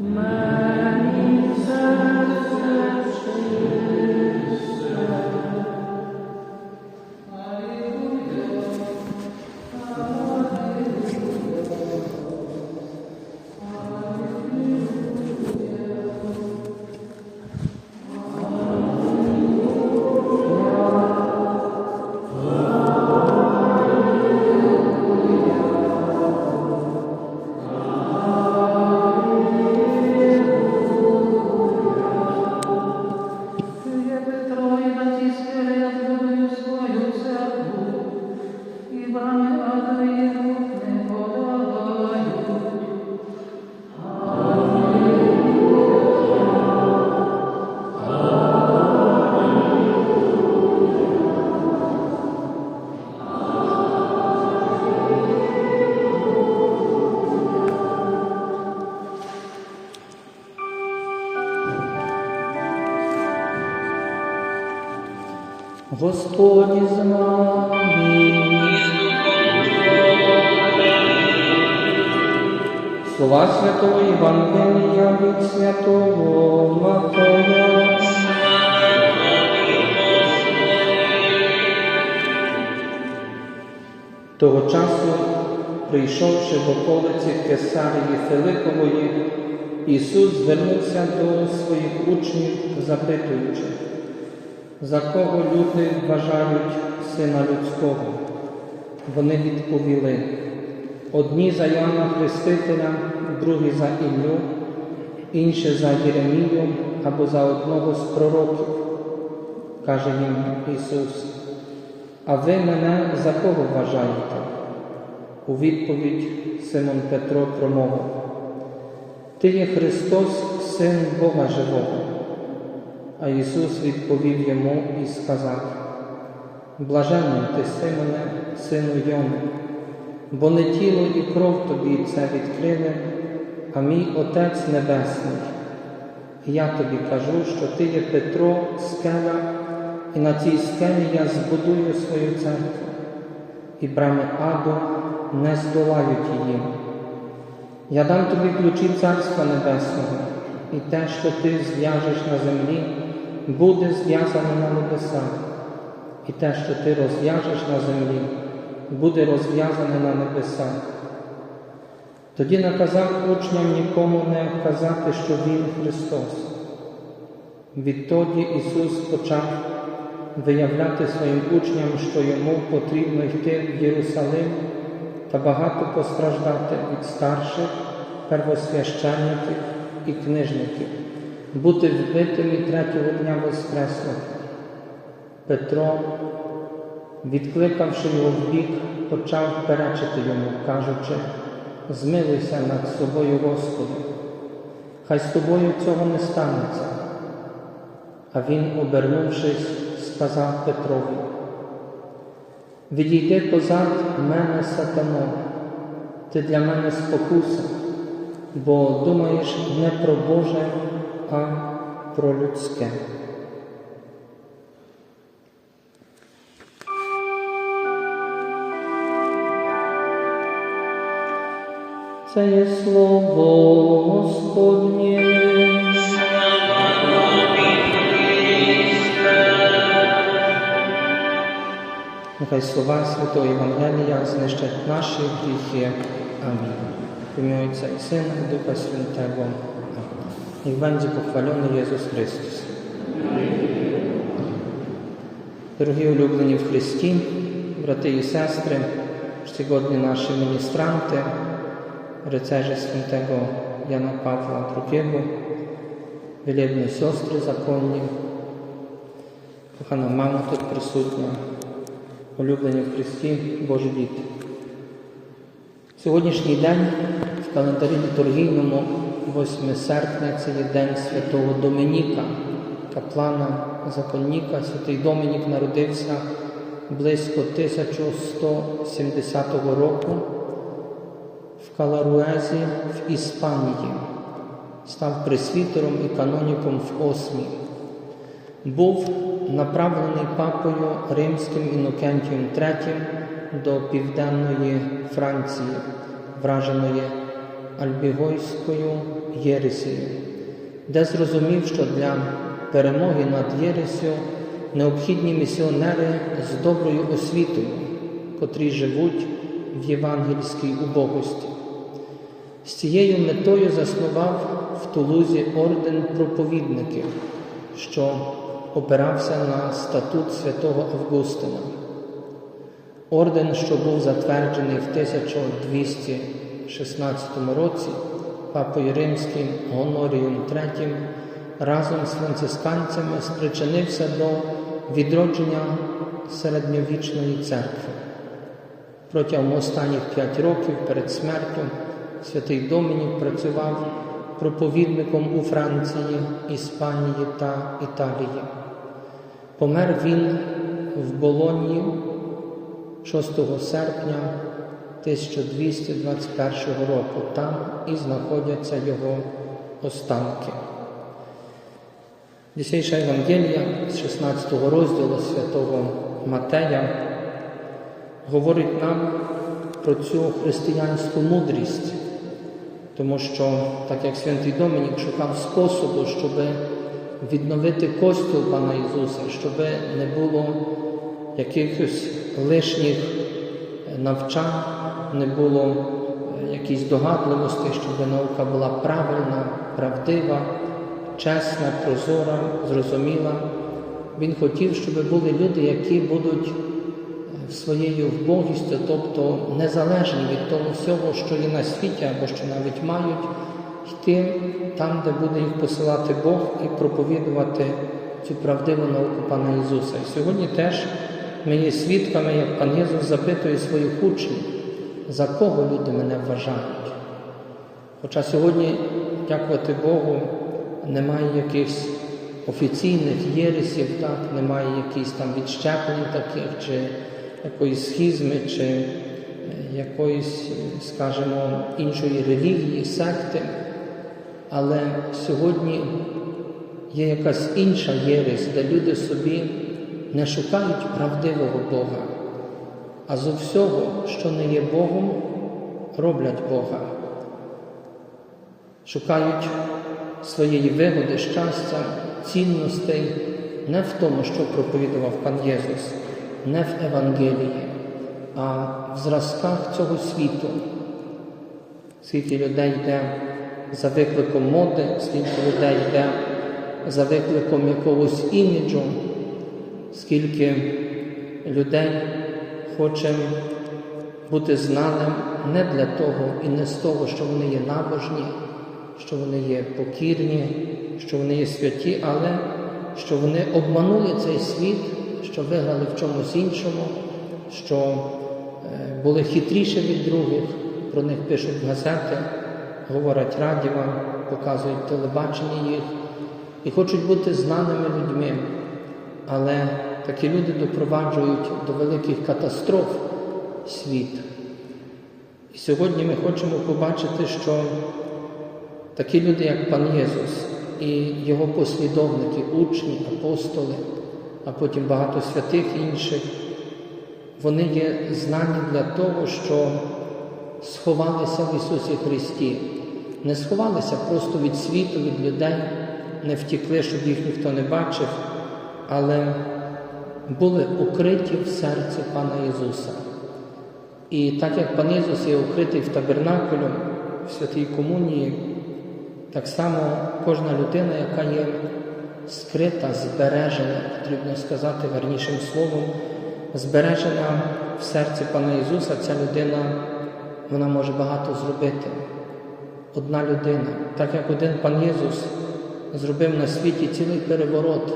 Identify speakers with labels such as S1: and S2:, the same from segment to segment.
S1: Є
S2: Слова Святого Євангелія від Святого Матея. Того часу, прийшовши в околиці Кесарії Филипової, Ісус звернувся до своїх учнів, запитуючи, за кого люди вважають Сина Людського? Вони відповіли, одні за Йоанна Хрестителя, другі за Іллю, інші за Єремію або за одного з пророків, каже їм Ісус. А ви мене за кого вважаєте? У відповідь Симон Петро промовив, Ти є Христос, Син Бога Живого. А Ісус відповів йому і сказав, Блаженний ти, Симоне, сину Йони, бо не тіло і кров тобі це відкрили, а мій Отець Небесний. І я тобі кажу, що ти є Петро, скеля, і на цій скелі я збудую свою церкву, і брами аду не здолають її. Я дам тобі ключі Царства Небесного, і те, що ти зв'яжеш на землі, буде зв'язане на небесах, і те, що ти розв'яжеш на землі, буде розв'язане на небесах. Тоді наказав учням нікому не казати, що Він Христос. Відтоді Ісус почав виявляти своїм учням, що йому потрібно йти в Єрусалим та багато постраждати від старших, первосвященників і книжників, бути вбитим і третього дня воскреснути. Петро, відкликавши його вбік, почав перечити йому, кажучи, змилуйся над собою, Господи, хай з тобою цього не станеться. А він, обернувшись, сказав Петрові, Відійди позад мене, сатано, ти для мене спокуса, бо думаєш не про Боже, а про людське. Це є слово Господнє. Нехай слова Святого Євангелія знищать наші гріхи. Амінь. В ім'я Отця і Сина і Духа Святого. Niech będzie pochwalony Jezus Chrystus. Дорогі улюблені в Христі, брати і сестри, czcigodni nasi ministranty, rycerze świętego Jana Pawła II, wielebne siostry zakonni, kochana mamo тут присутня, улюблені в Христі Божі діти. Сьогоднішній день в календарі літургійному, 8 серпня, це є День Святого Домініка, каплана законника. Святий Домінік народився близько 1170 року в Каларуезі в Іспанії. Став пресвітером і каноніком в Осмі. Був направлений папою римським Інокентієм III до південної Франції, враженої Альбігойською Єресією, де зрозумів, що для перемоги над Єресю необхідні місіонери з доброю освітою, котрі живуть в євангельській убогості. З цією метою заснував в Тулузі орден проповідників, що опирався на статут святого Августина. Орден, що був затверджений в 1216 році папою римським Гонорієм III разом з францисканцями спричинився до відродження середньовічної церкви. Протягом останніх п'ять років перед смертю святий Домінік працював проповідником у Франції, Іспанії та Італії. Помер він в Болонії 6 серпня 1221 року. Там і знаходяться його останки. Дісейша Євангелія з 16 розділу святого Матея говорить нам про цю християнську мудрість, тому що, так як святий Домінік шукав способу, щоб відновити костюл Пана Ісуса, щоб не було якихось лишніх навчань, не було е, якісь догадливостей, щоб наука була правильна, правдива, чесна, прозора, зрозуміла. Він хотів, щоб були люди, які будуть своєю вбогістю, тобто незалежні від того всього, що є на світі, або що навіть мають, йти там, де буде їх посилати Бог, і проповідувати цю правдиву науку Пана Ісуса. І сьогодні теж ми є свідками, як пан Єсус запитує своїх учнів, за кого люди мене вважають. Хоча сьогодні, дякувати Богу, немає якихось офіційних єресів, так, немає якихось там відщеплень таких, чи якоїсь схизми, чи е, якоїсь, е, скажімо, іншої релігії, секти. Але сьогодні є якась інша єресь, де люди собі не шукають правдивого Бога, а з всього, що не є Богом, роблять Бога. Шукають своєї вигоди, щастя, цінностей не в тому, що проповідував пан Єсус, не в Евангелії, а в зразках цього світу. Скільки людей йде за викликом моди, скільки людей йде за викликом якогось іміджу, скільки людей хоче бути знаним не для того і не з того, що вони є набожні, що вони є покірні, що вони є святі, але що вони обманули цей світ, що виграли в чомусь іншому, що е, були хитріші від других, про них пишуть газети, говорять радіва, показують телебачення їх і хочуть бути знаними людьми. Але такі люди допроваджують до великих катастроф світ. І сьогодні ми хочемо побачити, що такі люди, як пан Єсус і його послідовники, учні, апостоли, а потім багато святих інших, вони є знані для того, що сховалися в Ісусі Христі, не сховалися просто від світу, від людей, не втікли, щоб їх ніхто не бачив, але були укриті в серці Пана Ісуса. І так як пан Ісус є укритий в табернакулю, в святій комунії, так само кожна людина, яка є скрита, збережена, потрібно сказати гарнішим словом, збережена в серці Пана Ісуса, ця людина вона може багато зробити. Одна людина, так як один пан Єсус зробив на світі цілий переворот,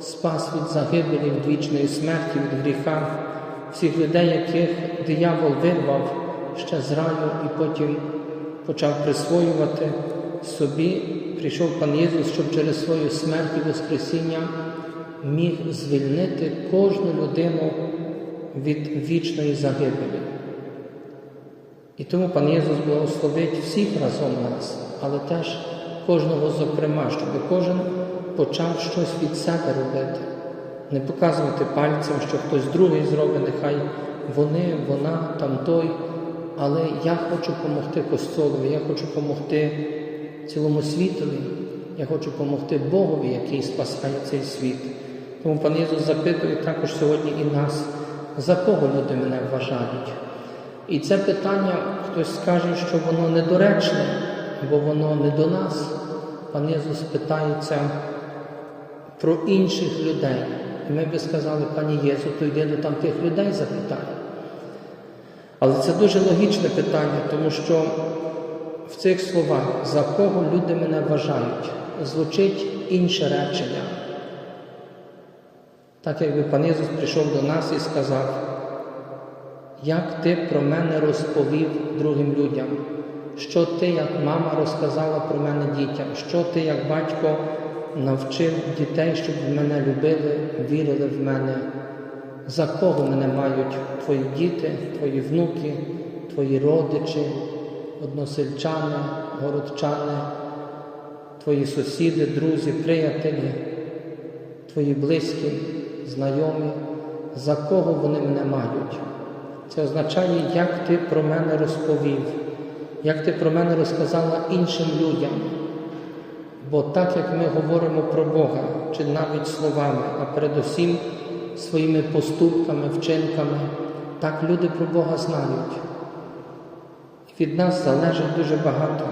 S2: спас від загибелі, від вічної смерті, від гріха, всіх людей, яких диявол вирвав ще з раю і потім почав присвоювати собі, прийшов пан Єсус, щоб через свою смерть і Воскресіння міг звільнити кожну людину від вічної загибелі. І тому пан Єсус благословить всіх разом нас, але теж кожного зокрема, щоб кожен почав щось від себе робити, не показувати пальцем, що хтось другий зробить, нехай вони, вона, там той, але я хочу допомогти Костолові, я хочу допомогти цілому світові, я хочу допомогти Богові, який спасає цей світ. Тому пан Ісус запитує також сьогодні і нас, за кого люди мене вважають. І це питання хтось скаже, що воно недоречне, бо воно не до нас. Пан Ісус питається про інших людей. І ми би сказали, пані Єсу, то йди до там тих людей запитай. Але це дуже логічне питання, тому що в цих словах, за кого люди мене вважають, звучить інше речення. Так якби пан Ісус прийшов до нас і сказав, як ти про мене розповів другим людям, що ти, як мама, розказала про мене дітям, що ти, як батько, навчив дітей, щоб мене любили, вірили в мене, за кого мене мають твої діти, твої внуки, твої родичі, односельчани, городчани, твої сусіди, друзі, приятелі, твої близькі, знайомі, за кого вони мене мають. Це означає, як ти про мене розповів, як ти про мене розказала іншим людям. Бо так як ми говоримо про Бога, чи навіть словами, а передусім своїми поступками, вчинками, так люди про Бога знають. Від нас залежить дуже багато,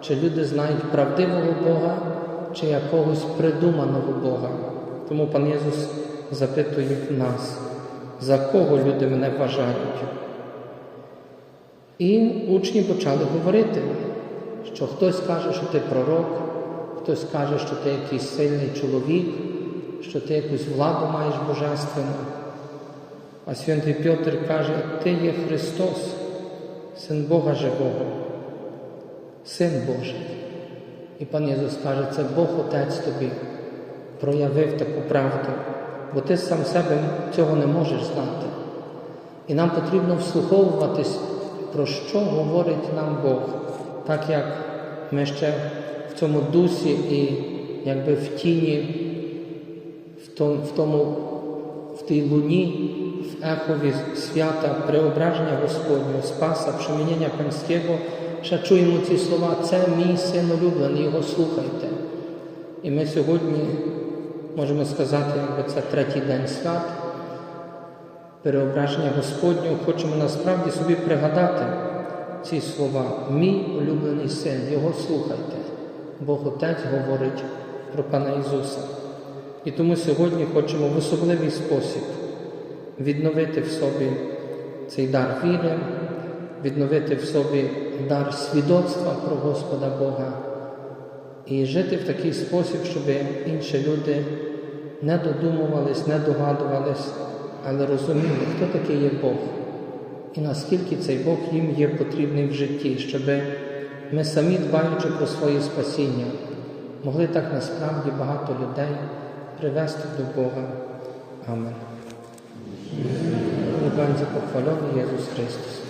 S2: чи люди знають правдивого Бога, чи якогось придуманого Бога. Тому пан Єсус запитує нас, за кого люди мене вважають. І учні почали говорити, що хтось каже, що ти пророк, хтось каже, що ти якийсь сильний чоловік, що ти якусь владу маєш божественну. А святий Петр каже, ти є Христос, Син Бога Живого, Син Божий. І пан Ісус каже, це Бог Отець тобі проявив таку правду, бо ти сам себе цього не можеш знати. І нам потрібно вслуховуватись, про що говорить нам Бог, так як ми ще в цьому дусі і якби в тіні, в тому, в, в тій луні, в ехові свята преображення Господнього, Спаса, промінення Панського, ще чуємо ці слова, це мій син улюблений, його слухайте. І ми сьогодні можемо сказати, якби це третій день свят, переображення Господнього, хочемо насправді собі пригадати ці слова. Мій улюблений син, його слухайте. Бог Отець говорить про Пана Ісуса. І тому сьогодні хочемо в особливий спосіб відновити в собі цей дар віри, відновити в собі дар свідоцтва про Господа Бога і жити в такий спосіб, щоб інші люди не додумувались, не догадувались, але розуміли, хто такий є Бог і наскільки цей Бог їм є потрібний в житті, щоб ми самі, дбаючи про своє спасіння, могли так насправді багато людей привести до Бога. Амен. Небо за похвалений Єсус Христос.